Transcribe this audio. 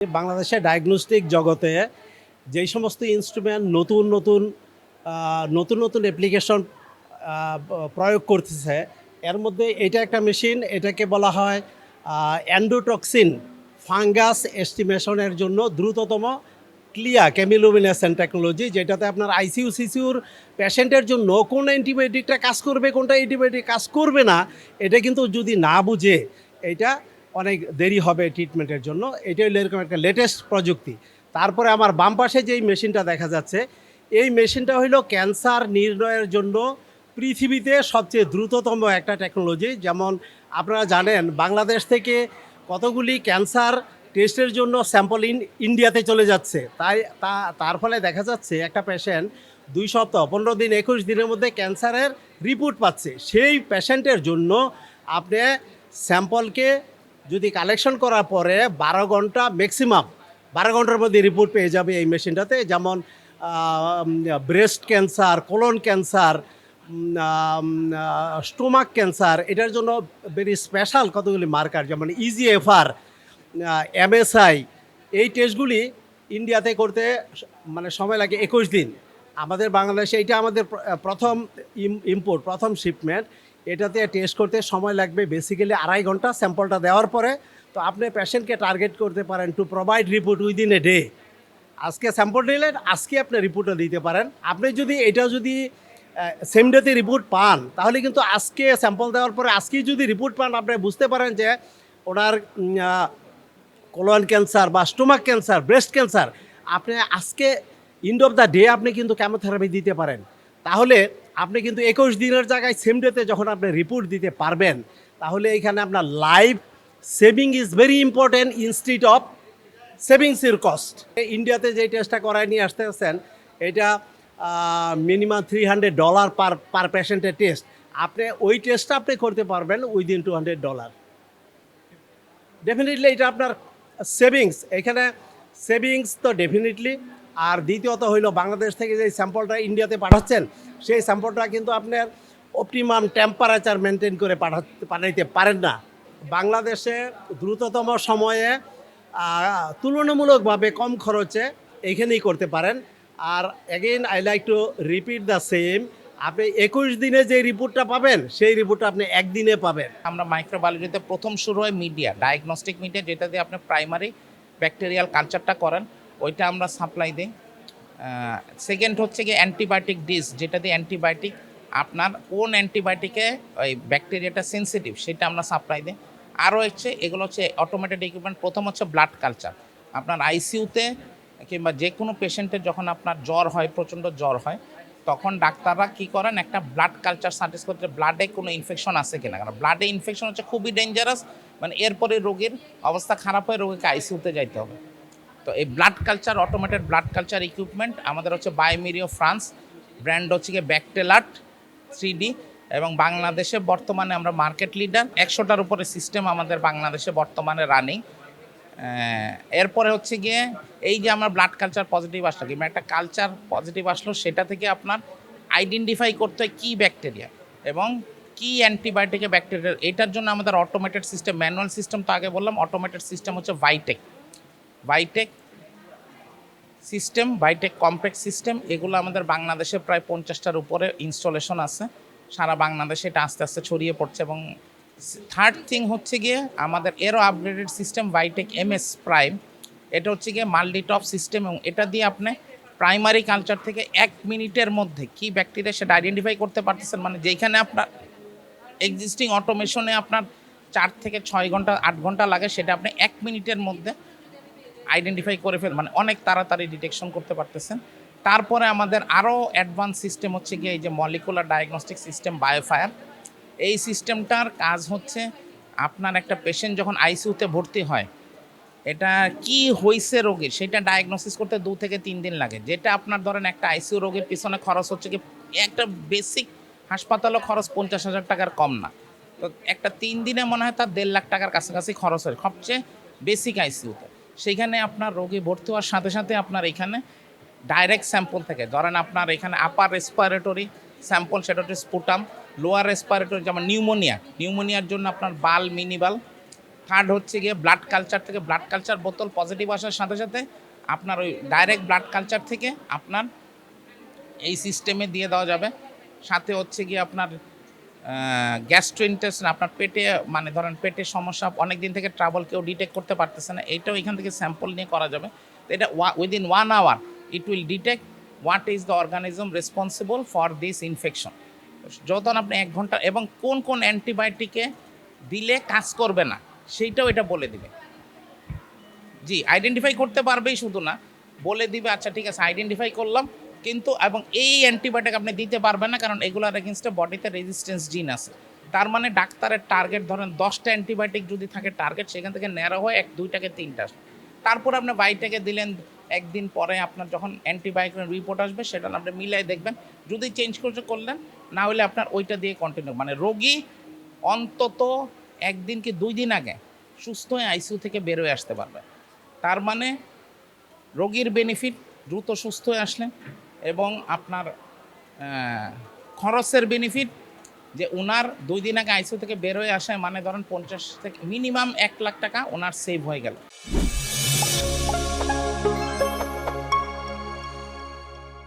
বাংলাদেশে ডায়াগনস্টিক জগতে যেই সমস্ত ইনস্ট্রুমেন্ট নতুন নতুন নতুন নতুন অ্যাপ্লিকেশন প্রয়োগ করতেছে, এর মধ্যে এটা একটা মেশিন এটাকে বলা হয় অ্যান্ডোটক্সিন ফাঙ্গাস এস্টিমেশনের জন্য দ্রুততম ক্লিয়া কেমিলুমিনেশন টেকনোলজি যেটাতে আপনার আইসিইউ সিসিউর পেশেন্টের জন্য কোন অ্যান্টিবায়োটিকটা কাজ করবে, কোনটা অ্যান্টিবায়োটিক কাজ করবে না, এটা কিন্তু যদি না বুঝে, এটা অনেক দেরি হবে ট্রিটমেন্টের জন্য। এটা হলো এরকম একটা লেটেস্ট প্রযুক্তি। তারপরে আমার বাম পাশে যেই মেশিনটা দেখা যাচ্ছে, এই মেশিনটা হলো ক্যান্সার নির্ণয়ের জন্য পৃথিবীতে সবচেয়ে দ্রুততম একটা টেকনোলজি যেমন আপনারা জানেন, বাংলাদেশ থেকে কতগুলি ক্যান্সার টেস্টের জন্য স্যাম্পল ইন ইন্ডিয়াতে চলে যাচ্ছে। তাই তা, তার ফলে দেখা যাচ্ছে একটা পেশেন্ট দুই সপ্তাহ, পনেরো দিন, একুশ দিনের মধ্যে ক্যান্সারের রিপোর্ট পাচ্ছে। সেই পেশেন্টের জন্য আপনি স্যাম্পলকে যদি কালেকশন করার পরে বারো ঘণ্টা ম্যাক্সিমাম বারো ঘণ্টার মধ্যে রিপোর্ট পেয়ে যাবে এই মেশিনটাতে যেমন breast cancer colon cancer stomach cancer এটার জন্য ভেরি স্পেশাল কতগুলি মার্কার যেমন E ইজিএফআর এমএসআই এই টেস্টগুলি ইন্ডিয়াতে করতে মানে সময় লাগে একুশ দিন। আমাদের বাংলাদেশে এটা আমাদের প্র- প্রথম ইম্পোর্ট প্রথম শিপমেন্ট এটাতে টেস্ট করতে সময় লাগবে বেসিক্যালি আড়াই ঘণ্টা স্যাম্পলটা দেওয়ার পরে। তো আপনি পেশেন্টকে টার্গেট করতে পারেন to provide report within a day আজকে স্যাম্পল নিলেন, আজকে আপনি রিপোর্টটা দিতে পারেন। আপনি যদি এটা যদি সেম ডেতে রিপোর্ট পান, তাহলে কিন্তু আজকে স্যাম্পল দেওয়ার পরে আজকেই যদি রিপোর্ট পান, আপনি বুঝতে পারেন যে ওনার কোলন ক্যান্সার বা স্টোমাক ক্যান্সার ব্রেস্ট ক্যান্সার আপনি আজকে ইন্ড অফ দ্য ডে আপনি কিন্তু কেমোথেরাপি দিতে পারেন। তাহলে আপনি কিন্তু একুশ দিনের জায়গায় সেম ডেতে যখন আপনি রিপোর্ট দিতে পারবেন, তাহলে এখানে আপনার life saving is very important instead of সেভিংসের cost ইন্ডিয়াতে যে টেস্টটা করায় নিয়ে আসতে আসছেন এটা minimum three hundred dollar per per পেশেন্টের টেস্ট আপনি ওই টেস্টটা আপনি করতে পারবেন within two hundred dollar definitely এটা আপনার সেভিংস এখানে সেভিংস তো ডেফিনেটলি আর দ্বিতীয়ত হইল বাংলাদেশ থেকে যে স্যাম্পলটা ইন্ডিয়াতে পাঠাচ্ছেন, সেই স্যাম্পলটা কিন্তু আপনার অপটিমাম টেম্পারেচার মেনটেন করে পাঠাতে পাঠাইতে পারেন না। বাংলাদেশে দ্রুততম সময়ে তুলনামূলকভাবে কম খরচে এইখানেই করতে পারেন। আর again I like to repeat the same আপনি একুশ দিনে যে রিপোর্টটা পাবেন, সেই রিপোর্টটা আপনি একদিনে পাবেন। আমরা মাইক্রোবায়োলজিতে প্রথম শুরু হয় মিডিয়া ডায়াগনস্টিক মিডিয়া যেটা দিয়ে আপনি প্রাইমারি ব্যাকটেরিয়াল কালচারটা করেন। ওইটা আমরা সাপ্লাই দিই। সেকেন্ড হচ্ছে কি অ্যান্টিবায়োটিক ডিস যেটা দিয়ে অ্যান্টিবায়োটিক আপনার কোন অ্যান্টিবায়োটিকে ওই ব্যাকটেরিয়াটা সেন্সিটিভ সেটা আমরা সাপ্লাই দিই। আরও হচ্ছে, এগুলো হচ্ছে অটোমেটেড ইকুইপমেন্ট প্রথম হচ্ছে ব্লাড কালচার আপনার আইসিইউতে কিংবা যে কোনো পেশেন্টের যখন আপনার জ্বর হয়, প্রচণ্ড জ্বর হয়, তখন ডাক্তাররা কি করেন, একটা ব্লাড কালচার সার্টিস করতে ব্লাডে কোনো ইনফেকশন আছে কিনা? কারণ ব্লাডে ইনফেকশন হচ্ছে খুবই ডেঞ্জারাস মানে এরপরে রোগীর অবস্থা খারাপ হয়ে রোগীকে আইসিইউতে যাইতে হবে। তো এই blood culture automated blood culture equipment আমাদের হচ্ছে বায়োমিরিও ফ্রান্স ব্র্যান্ড হচ্ছে গিয়ে ব্যাকটেলাট থ্রি এবং বাংলাদেশে বর্তমানে আমরা মার্কেট লিডার একশোটার উপরে সিস্টেম আমাদের বাংলাদেশে বর্তমানে রানিং এরপরে হচ্ছে গিয়ে এই যে আমার ব্লাড কালচার পজিটিভ আসলো, কিংবা একটা কালচার পজিটিভ আসলো, সেটা থেকে আপনার আইডেন্টিফাই করতে হয় কী ব্যাকটেরিয়া এবং কি অ্যান্টিবায়োটিকে ব্যাকটেরিয়া এটার জন্য আমাদের অটোমেটেড সিস্টেম ম্যানুয়াল সিস্টেম তো আগে বললাম অটোমেটেড সিস্টেম হচ্ছে Vitek Vitek system, Vitek complex system, এগুলো আমাদের বাংলাদেশে প্রায় পঞ্চাশটার উপরে ইনস্টলেশন আছে। সারা বাংলাদেশে এটা আস্তে আস্তে ছড়িয়ে পড়ছে এবং থার্ড থিং হচ্ছে গিয়ে আমাদের এরও upgraded system, Vitek M S prime, এটা হচ্ছে গিয়ে মাল্টিটপ সিস্টেম এবং এটা দিয়ে আপনি প্রাইমারি কালচার থেকে এক মিনিটের মধ্যে কি ব্যাকটেরিয়া সেটা আইডেন্টিফাই করতে পারতেছেন? মানে যেখানে আপনার এক্সিস্টিং অটোমেশনে আপনার চার থেকে ছয় ঘণ্টা, আট ঘণ্টা লাগে, সেটা আপনি এক মিনিটের মধ্যে আইডেন্টিফাই করে ফেল মানে অনেক তাড়াতাড়ি ডিটেকশন করতে পারতেছেন। তারপরে আমাদের আরও অ্যাডভান্স সিস্টেম হচ্ছে গিয়ে এই যে মলিকুলার ডায়াগনস্টিক সিস্টেম বায়োফায়ার এই সিস্টেমটার কাজ হচ্ছে আপনার একটা পেশেন্ট যখন আইসিইউতে ভর্তি হয়, এটা কি হয়েছে রোগীর, সেটা ডায়াগনোসিস করতে দু থেকে তিন দিন লাগে। যেটা আপনার ধরেন একটা আইসিইউ রোগের পিছনে খরচ হচ্ছে কি একটা বেসিক হাসপাতালও খরচ পঞ্চাশ হাজার টাকার কম না। তো একটা তিন দিনে মনে হয় তার দেড় লাখ টাকার কাছাকাছি খরচ হয়, সবচেয়ে বেসিক আইসিইউতে সেইখানে আপনার রোগী ভর্তি হওয়ার সাথে সাথে আপনার এখানে ডাইরেক্ট স্যাম্পল থেকে। ধরেন আপনার এখানে আপার রেসপারেটরি স্যাম্পল সেটা হচ্ছে স্পুটাম লোয়ার রেসপারেটরি যেমন নিউমোনিয়া নিউমোনিয়ার জন্য আপনার বাল মিনিবাল থার্ড হচ্ছে গিয়ে ব্লাড কালচার থেকে। ব্লাড কালচার বোতল পজিটিভ আসার সাথে সাথে আপনার ওই ডাইরেক্ট ব্লাড কালচার থেকে আপনার এই সিস্টেমে দিয়ে দেওয়া যাবে। সাথে হচ্ছে গিয়ে আপনার গ্যাস্ট্রোইন্টেস্টিন আপনার পেটে মানে ধরেন পেটের সমস্যা, অনেক দিন থেকে ট্রাভেল কেউ ডিটেক্ট করতে পারতেছে না, এইটাও এখান থেকে স্যাম্পল নিয়ে করা যাবে। তো এটা within one hour it will detect what is the organism responsible for this infection যখন আপনি এক ঘণ্টা, এবং কোন কোন অ্যান্টিবায়োটিকে দিলে কাজ করবে না, সেইটাও এটা বলে দিবে। জি আইডেন্টিফাই করতে পারবেই শুধু না, বলে দিবে আচ্ছা ঠিক আছে আইডেন্টিফাই করলাম কিন্তু এবং এই অ্যান্টিবায়োটিক আপনি দিতে পারবেন না, কারণ এগুলোর এগেনস্টে বডিতে রেজিস্ট্যান্স জিন আছে। তার মানে ডাক্তারের টার্গেট ধরেন দশটা অ্যান্টিবায়োটিক যদি থাকে টার্গেট সেখান থেকে ন্যারো হয় এক, দুইটাকে তিনটা তারপর আপনি বাইটাকে দিলেন, একদিন পরে আপনার যখন অ্যান্টিবায়োটিক রিপোর্ট আসবে, সেটা আপনি মিলাই দেখবেন। যদি চেঞ্জ করতে করলেন, না হলে আপনার ওইটা দিয়ে কন্টিনিউ মানে রোগী অন্তত একদিন কি দুই দিন আগে সুস্থ হয়ে আইসিইউ থেকে বেরোয় আসতে পারবে। তার মানে রোগীর বেনিফিট দ্রুত সুস্থ হয়ে আসলেন এবং আপনার খরচের বেনিফিট যে ওনার দুই দিন আগে আইসিও থেকে বেরোয় হয়ে আসায় মানে ধরেন পঞ্চাশ থেকে মিনিমাম এক লাখ টাকা ওনার সেভ হয়ে গেল।